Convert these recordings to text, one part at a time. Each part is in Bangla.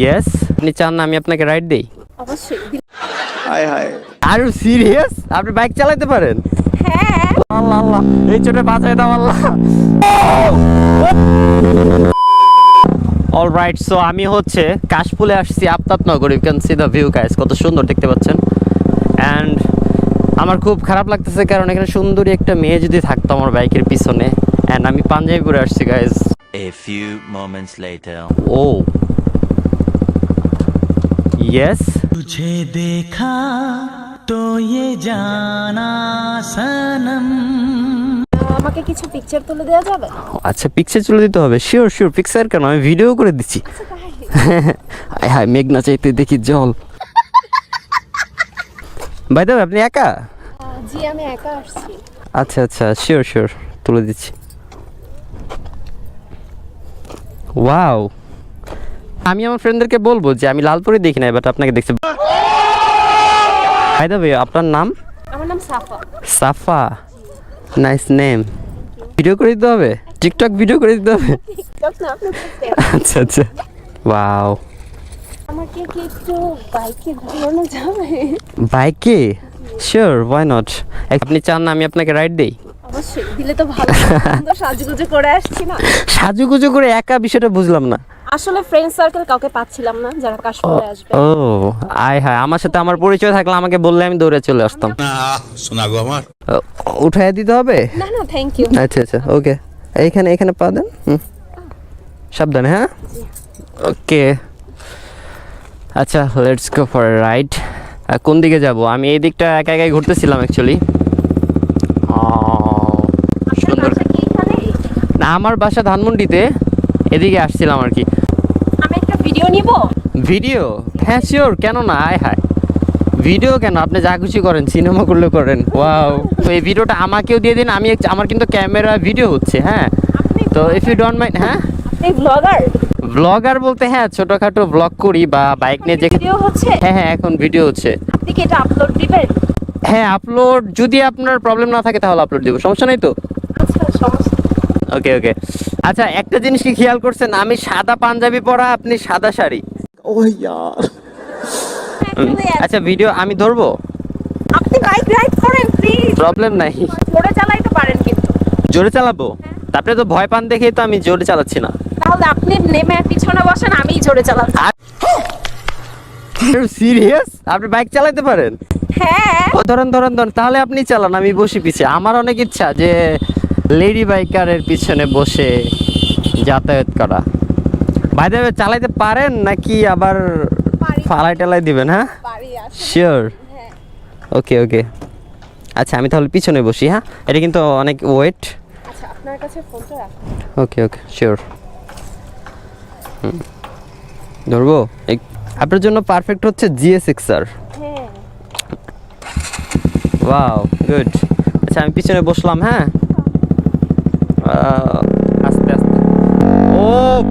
ইয়েস আপনি চান না আমি আপনাকে রাইড দেই? অবশ্যই। আর সিরিয়াস আপনি বাইক চালাতে পারেন? হ্যাঁ। আল্লাহ আল্লাহ এই চোটে বাঁচাই দাও আল্লাহ। অল রাইট সো আমি হচ্ছে কাশফুলে আসছি Aftabnagar. You can see the view guys কত সুন্দর দেখতে পাচ্ছেন? অ্যান্ড আমার খুব খারাপ লাগতেছে কারণ এখানে সুন্দরী একটা মেয়ে যদি থাকতো আমার বাইকের পিছনে। অ্যান্ড আমি পাঞ্জাবি পরে আসছি guys A few moments later. O yes तुझे देखा तो ये जाना सनम আমাকে কিছু পিকচার তুলে দেওয়া যাবে আচ্ছা পিকচার চলে দিতে হবে শিওর শিওর পিকচার কেন আমি ভিডিও করে দিচ্ছি হায় হায় মেঘনা চাইতে দেখি জল ভাই দেবে আপনি একা জি আমি একা আসছি আচ্ছা আচ্ছা শিওর শিওর তুলে দিচ্ছি ওয়াও আমি আমার ফ্রেন্ডদেরকে বলব যে আমি লালপুরে দেখি না বাট আপনাকে দেখছি ভাই দেবে আপনার নাম? আমার নাম Safa. Safa? Nice name video করে দিতে হবে? টিকটক ভিডিও করে দিতে হবে? আচ্ছা আচ্ছা। ওয়াও আমাকে কি একটু বাইকে ঘোরানো যাবে? বাইকে? শিওর ওয়াই নট আপনি চান না আমি আপনাকে রাইড দেই? অবশ্যই দিলে তো ভালো সুন্দর সাজুগুজু করে আসছি না। সাজুগুজু করে একা বিষয়টা বুঝলাম না। আসলে ফ্রেন্ড সার্কেল কাউকে পাচ্ছিলাম না যারা কাশ্মীরে আসবে। ও আয় হায় আমার সাথে আমার পরিচয় থাকলে আমাকে বললে আমি দৌড়ে চলে আসতাম। শোনা গো আমার। উঠাই দিতে হবে? না না থ্যাংক ইউ আচ্ছা আচ্ছা ওকে এইখানে এখানে পা দেন হুম। সাবধানে হ্যাঁ? ওকে আচ্ছা লেটস গো ফর রাইড কোন দিকে যাব? আমি এই দিকটা একা একাই ঘুরতেছিলাম অ্যাকচুয়ালি সুন্দর না আমার বাসা ধানমন্ডিতে। এদিকে আসছিলাম আর কি। আমি একটা ভিডিও নিব? ভিডিও হ্যাঁ শিওর কেন না? আয় হায়। ভিডিও কেন? আপনি যা খুশি করেন সিনেমা করলে করেন। ওয়াও তো এই ভিডিওটা আমাকেও দিয়ে দিন আমি আমার কিন্তু ক্যামেরা ভিডিও হচ্ছে হ্যাঁ। তো ইফ ইউ ডোন্ট মাইন্ড হ্যাঁ? আপনি ব্লগার ব্লগার বলতে হ্যাঁ ছোটোখাটো ব্লগ করি বা বাইক নিয়ে যে ভিডিও হচ্ছে? হ্যাঁ হ্যাঁ এখন ভিডিও হচ্ছে। আপনি কি এটা আপলোড দিবেন? হ্যাঁ আপলোড যদি আপনার প্রবলেম না থাকে তাহলে আপলোড দেবো সমস্যা নেই তো? আচ্ছা সমস্যা ওকে ওকে আচ্ছা একটা জিনিস কি খেয়াল করছেন? আমি সাদা পাঞ্জাবি পরা আপনি সাদা শাড়ি। আচ্ছা ভিডিও আমি ধরবো? আপনি বাইক রাইড করেন প্লিজ প্রবলেম নাই। জোরে চালাইতে পারেন কিন্তু। জোরে চালাবো? তারপরে তো ভয় পান দেখেই তো আমি জোরে চালাচ্ছি না। তাহলে আপনি নেমে পিছনে বসেন আমি জোরে চালাচ্ছি। সিরিয়াস আপনি বাইক চালাতে পারেন? হ্যাঁ। ও ধরেন ধরেন ধরেন তাহলে আপনি চালান আমি বসি পিছে। আমার অনেক ইচ্ছা যে লেডি বাইকারের পিছনে বসে যাতায়াত করা। ভাই দেবে চালাইতে পারেন নাকি আবার ফালাই টালাই দিবেন হ্যাঁ? শিওর ওকে ওকে আচ্ছা আমি তাহলে পিছনে বসি হ্যাঁ? এটা কিন্তু অনেক ওয়েট ওকে ওকে শিওর ধরবো? আপনার জন্য পারফেক্ট হচ্ছে জিএস হ্যাঁ। ওয়াও গুড আচ্ছা আমি পিছনে বসলাম হ্যাঁ? আস্তে আস্তে। ও,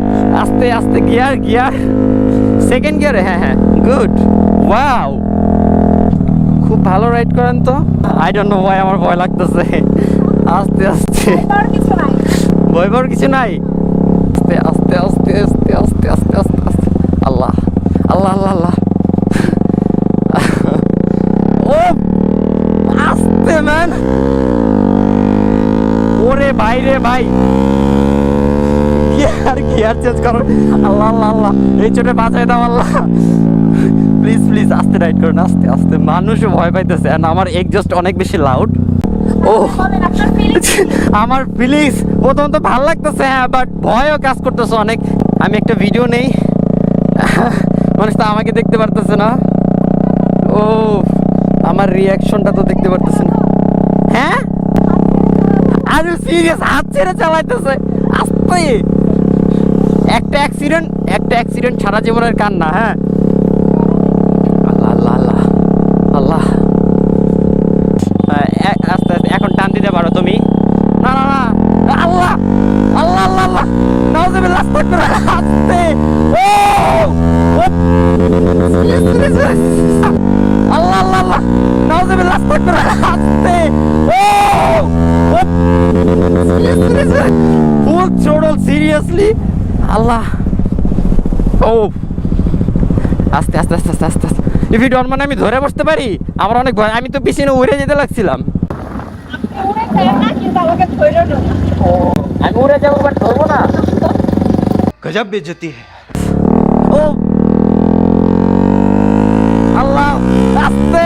আস্তে আস্তে, গিয়ার গিয়ার। সেকেন্ড গিয়ারে হ্যাঁ হ্যাঁ। গুড ওয়াও খুব ভালো রাইড করেন তো। আই ডোন্ট নো ওয়াই আমার ভয় লাগতেছে। আস্তে আস্তে। ভয় পাওয়ার কিছু নাই। আস্তে আস্তে আস্তে আস্তে আস্তে আস্তে আস্তে আল্লাহ আল্লাহ আল্লাহ আল্লাহ। ও, আস্তে ম্যান ওরে ভাই রে ভাই। গিয়ার গিয়ার চেঞ্জ করো আল্লাহ আল্লাহ আল্লাহ। এই চোটে বাঁচাই দাও, আল্লাহ। প্লিজ প্লিজ আস্তে রাইড করুন, আস্তে আস্তে। মানুষও ভয় পাইতেছে। And আমার এক্সজস্ট অনেক বেশি লাউড ও। আমার ফিলিংস প্রথম তো ভালো লাগতেছে হ্যাঁ বাট ভয়ও কাজ করতেছে অনেক। আমি একটা ভিডিও নেই। মানুষ তো আমাকে দেখতে পারতেছে না। ও, আমার রিয়াকশনটা তো দেখতে পারতেছে না। আরে সিরিয়াস হাত ছেড়ে চালাইতেছে। আস্তে। একটা অ্যাক্সিডেন্ট একটা অ্যাক্সিডেন্ট সারা জীবনের কান্না হ্যাঁ? সিরিয়াসলি আল্লাহ ও। আস্তে আস্তে আস্তে আস্তে আস্তে আস্তে। ইফি ডন মানে আমি ধরে বসতে পারি? আমার অনেক ভয় আমি তো পিছনে উড়ে যেতে লাগছিলাম। আমি উড়ে যাব না। গজব বেজতি ও। আল্লাহ আস্তে।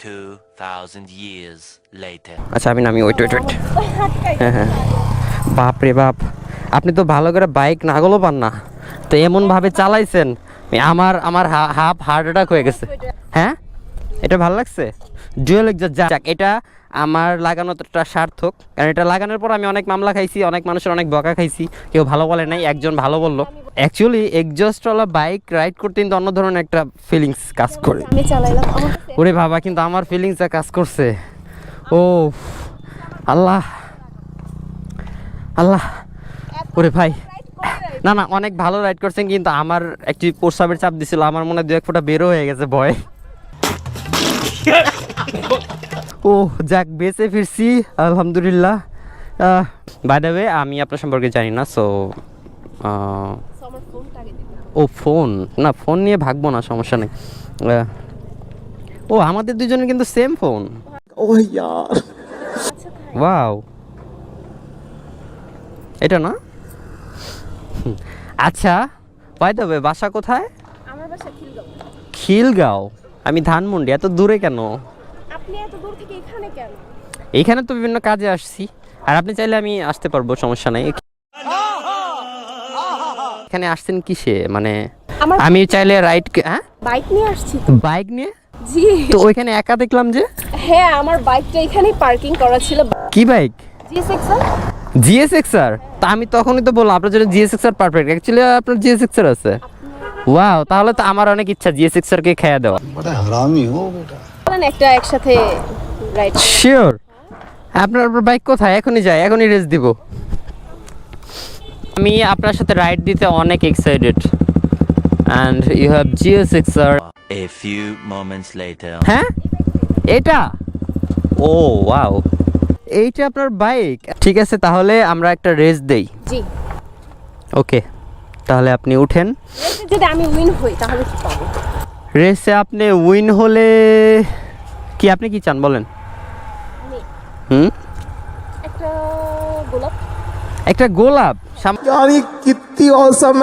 2000 years later আচ্ছা আমি নামি ওয়েট ওয়েট ওয়েট হ্যাঁ হ্যাঁ। বাপ রে বাপ। আপনি তো ভালো করে বাইক নাগলও পান না। তো এমন ভাবে চালাইছেন আমার আমার হাফ হার্ট অ্যাটাক হয়ে গেছে। হ্যাঁ? এটা ভালো লাগছে? ডুয়েল এক্সার যাক এটা আমার লাগানোটা সার্থক। কারণ এটা লাগানোর পর আমি অনেক মামলা খাইছি অনেক মানুষের অনেক বকা খাইছি। কেউ ভালো বলে নাই একজন ভালো বলল। অ্যাকচুয়ালি এক্সজস্টওয়ালা বাইক রাইড করতে কিন্তু অন্য ধরনের একটা ফিলিংস কাজ করে। ওরে বাবা কিন্তু আমার ফিলিংসটা কাজ করছে। ও আল্লাহ। আল্লাহ। ওরে ভাই। না না অনেক ভালো রাইড করছেন কিন্তু আমার একটি প্রস্রাবের চাপ দিছিল। আমার মনে হয় দু এক ফোঁটা বেরো হয়ে গেছে ভয়। ও যাক বেঁচে ফিরছি আলহামদুলিল্লাহ। বাই দ্য ওয়ে আমি আপনার সম্পর্কে জানি না সো ও ফোন না ফোন নিয়ে ভাগবো না সমস্যা নেই। ও আমাদের দুজনের কিন্তু সেম ফোন ও ইয়ার। ওয়াও এটা না? আচ্ছা বাই দ্য বাসা কোথায়? আমার বাসা খিলগাঁও। খিলগাঁও? আমি ধানমন্ডি এত দূরে কেন? আপনি এত দূর থেকে এখানে কেন? তো বিভিন্ন কাজে আসছি আর আপনি চাইলে আমি আসতে পারব সমস্যা নাই। এখানে আসছেন কিসে? মানে আমি চাইলে রাইড হ্যাঁ? বাইক নিয়ে আসছি বাইক নিয়ে? জি। তো ওইখানে একা দেখলাম যে? হ্যাঁ আমার বাইকটা এখানেই পার্কিং করা ছিল। কি বাইক জি সিক্স জিএসএক্স আর তা আমি তখনই তো বললাম আপনার জন্য জিএসএক্স আর পারফেক্ট অ্যাকচুয়ালি আপনার জিএসএক্সআর আছে। ওয়াও তাহলে তো আমার অনেক ইচ্ছা জিএসএক্স আর কে খেয়ে দেওয়া। বড় হারামি ও বেটা। একটা একসাথে রাইড শিওর আপনার বাইক কোথায়? এখনই যাই এখনই রেস দিব। আমি আপনার সাথে রাইড দিতে অনেক excited and you have Jio six R a few moments later হ্যাঁ? এটা? ও ওয়াও এইটা আপনার বাইক ঠিক আছে তাহলে আমরা একটা রেস দেই। জি। ওকে তাহলে আপনি উঠেন। যদি আমি উইন হই তাহলে কি পাবো? রেসে আপনি উইন হলে কি আপনি কি চান বলেন? হুম? একটা গোলাপ। একটা গোলাপ। আমি কিত্তি অসম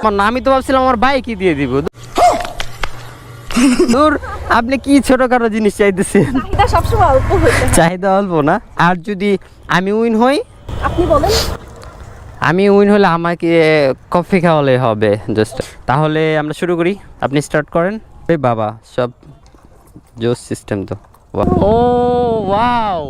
আমার নামই তো ভাবছিলাম আমার বাইকই দিয়ে দিব। দূর। আপনি কি ছোটখাটো জিনিস চাইতেছেন? চাহিদা সবসময় অল্প চাহিদা অল্প না? আর যদি আমি উইন হই? আপনি বলেন। আমি উইন হলে আমাকে কফি খাওয়ালে হবে জাস্ট তাহলে আমরা শুরু করি। আপনি স্টার্ট করেন। বাবা সব জোস সিস্টেম তো। ও ওয়াও